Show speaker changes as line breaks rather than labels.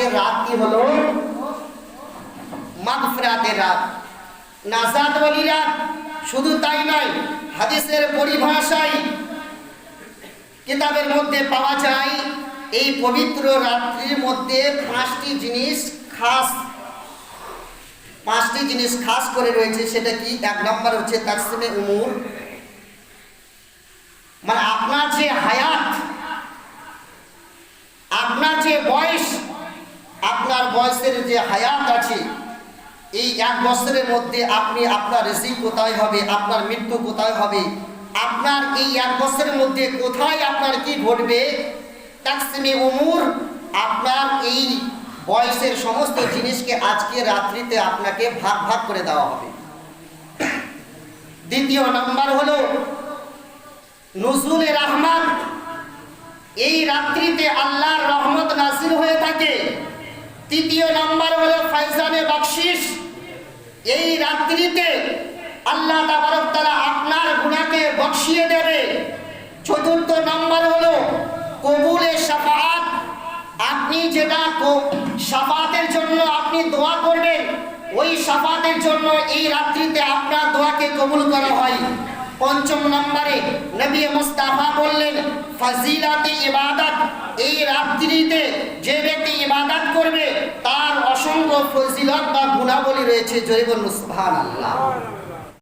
আজকের রাত কি হলো? রাত। নাজাত রাত শুধু তাই নয়, হাদিসের পরিভাষায় কিতাবের মধ্যে পাওয়া যায়, এই পবিত্র রাত্রির মধ্যে পাঁচটি জিনিস খাস, পাঁচটি জিনিস খাস করে রয়েছে, সেটা কি? এক নম্বর হচ্ছে তাকসিমে উমুর। মানে আপনার যে হায়াত, আপনার যে বয়স আপনার বয়সের যে হায়াত আছে, এই এক বছরের মধ্যে আপনি আপনার রিসিভ কোথায় হবে, আপনার মৃত্যু কোথায় হবে, আপনার এই এক বছরের মধ্যে কোথায় আপনার কি ঘটবে, তাকসিমে উমুর আপনার এই বয়সের সমস্ত জিনিসকে আজকে রাত্রিতে আপনাকে ভাগ ভাগ করে দেওয়া হবে। দ্বিতীয় নাম্বার হলো নজরুলের রহমান, এই রাত্রিতে আল্লাহর রহমত নাসির হয়ে থাকে। তৃতীয় নাম্বার হলো ফাইজানে বকশিস। এই রাত্রিতে আল্লাহ তাবারক তাআলা আপনার গুনাহকে বকশিয়ে দেবে। চতুর্থ নাম্বার হলো কবুলে শাফাআত। আপনি যেটা শাফাতের জন্য আপনি দোয়া করবেন, ওই শাফাতের জন্য এই রাত্রিতে আপনার দোয়াকে কবুল করা হয়। পঞ্চম নম্বরে নবী মুস্তাফা বললেন, ফাজিলাতে ইবাদত। এই রাত্রিতে করবে তার অসংখ্য ফজিলত বা গুণাবলী রয়েছে জৈব বলুন সুবহানাল্লাহ।